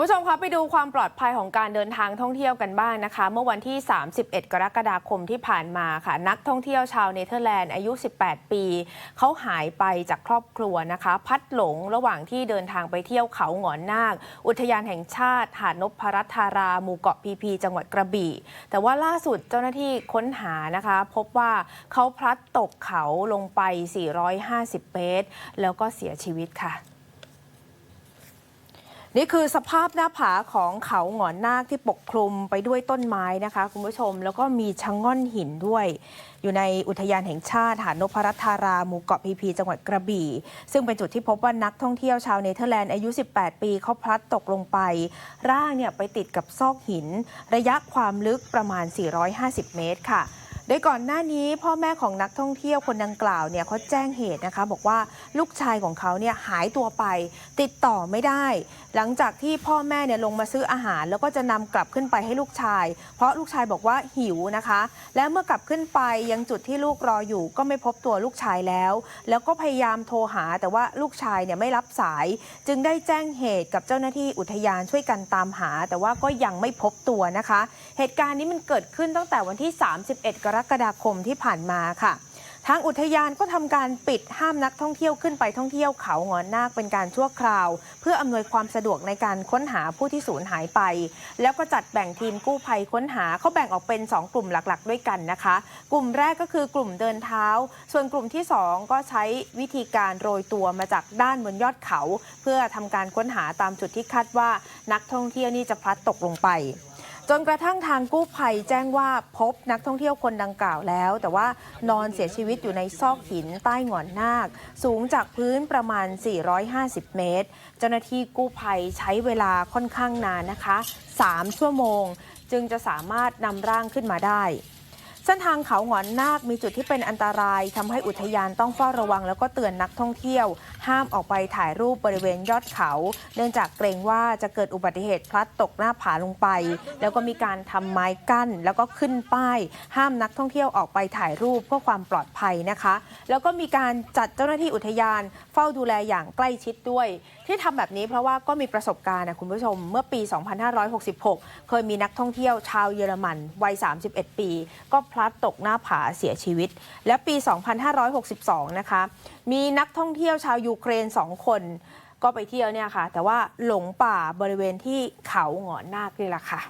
คุณผู้ชมคะไปดูความปลอดภัยของการเดินทางท่องเที่ยวกันบ้างนะคะ เมื่อวันที่ 31 กรกฎาคมที่ผ่านมาค่ะ นักท่องเที่ยวชาวเนเธอร์แลนด์อายุ 18 ปี เขาหายไปจากครอบครัวนะคะ พัดหลงระหว่างที่เดินทางไปเที่ยวเขาหงอนนาค อุทยานแห่งชาติ หาดนพรัตธาราหมู่เกาะพีพี จังหวัดกระบี่ แต่ว่าล่าสุดเจ้าหน้าที่ค้นหานะคะ พบว่าเขาพลัดตกเขาลงไป 450 เมตร แล้วก็เสียชีวิตค่ะ นี่คือสภาพหน้าผาของเขาหงอนนาคที่ปกคลุมไปด้วยต้นไม้นะคะคุณผู้ชม แล้วก็มีชะง่อนหินด้วย อยู่ในอุทยานแห่งชาติหาดนพรัตาราหมู่เกาะพีพีจังหวัดกระบี่ ซึ่งเป็นจุดที่พบว่านักท่องเที่ยวชาวเนเธอร์แลนด์อายุ 18 ปีเขาพลัดตกลงไป ร่างเนี่ยไปติดกับซอกหิน ระยะความลึกประมาณ 450 เมตรค่ะ ดยก่อนหน้านี้พ่อแม่ของนักท่องเที่ยวคนดังกล่าวเนี่ยเขาแจ้งเหตุนะคะ บอกว่าลูกชายของเขาเนี่ยหายตัวไป ติดต่อไม่ได้ หลังจากที่พ่อแม่เนี่ยลงมาซื้ออาหาร แล้วก็จะนำกลับขึ้นไปให้ลูกชาย เพราะลูกชายบอกว่าหิวนะคะ และเมื่อกลับขึ้นไปยังจุดที่ลูกรออยู่ ก็ไม่พบตัวลูกชายแล้ว แล้วก็พยายามโทรหา แต่ว่าลูกชายเนี่ยไม่รับสาย จึงได้แจ้งเหตุกับเจ้าหน้าที่อุทยานช่วยกันตามหา แต่ว่าก็ยังไม่พบตัวนะคะ เหตุการณ์นี้มันเกิดขึ้นตั้งแต่วันที่ 31 กรกฎาคมที่ผ่านมาค่ะ ทางอุทยานก็ทำการปิดห้ามนักท่องเที่ยวขึ้นไปท่องเที่ยวเขาหงอนนาคเป็นการชั่วคราว เพื่ออำนวยความสะดวกในการค้นหาผู้ที่สูญหายไป แล้วก็จัดแบ่งทีมกู้ภัยค้นหาเขาแบ่งออกเป็น 2 กลุ่มหลักๆ ด้วยกันนะคะ กลุ่มแรกก็คือกลุ่มเดินเท้า ส่วนกลุ่มที่ 2 ก็ใช้วิธีการโรยตัวมาจากด้านบนยอดเขา เพื่อทำการค้นหาตามจุดที่คาดว่านักท่องเที่ยวนี่จะพลัดตกลงไป จนกระทั่งทางกู้ภัยแจ้งว่าพบนักท่องเที่ยวคนดังกล่าวแล้ว แต่ว่านอนเสียชีวิตอยู่ในซอกหินใต้หงอนนาค สูงจากพื้นประมาณ 450 เมตร เจ้าหน้าที่กู้ภัยใช้เวลาค่อนข้างนานนะคะ 3 ชั่วโมง จึงจะสามารถนำร่างขึ้นมาได้ ส้นทางเขาหงอนนาคมีจุดที่เป็นอันตรายทำให้อุทยานต้องเฝ้าระวัง แล้วก็เตือนนักท่องเที่ยว ห้ามออกไปถ่ายรูปบริเวณยอดเขา เนื่องจากเกรงว่าจะเกิดอุบัติเหตุพลัดตกหน้าผาลงไป แล้วก็มีการทำไม้กั้น แล้วก็ขึ้นป้าย ห้ามนักท่องเที่ยวออกไปถ่ายรูปเพื่อความปลอดภัยนะคะ แล้วก็มีการจัดเจ้าหน้าที่อุทยาน เฝ้าดูแลอย่างใกล้ชิดด้วย ที่ทำแบบนี้เพราะว่าก็มีประสบการณ์นะคุณผู้ชมเมื่อปี 2566 เคยมีนักท่องเที่ยวชาวเยอรมันวัย 31 ปี ก็พลัดตกหน้าผาเสียชีวิต และปี 2562 นะคะ มีนักท่องเที่ยวชาวยูเครน 2 คนก็ไปเที่ยวเนี่ยค่ะ แต่ว่าหลงป่าบริเวณที่เขาหงอนนาคนี่แหละค่ะ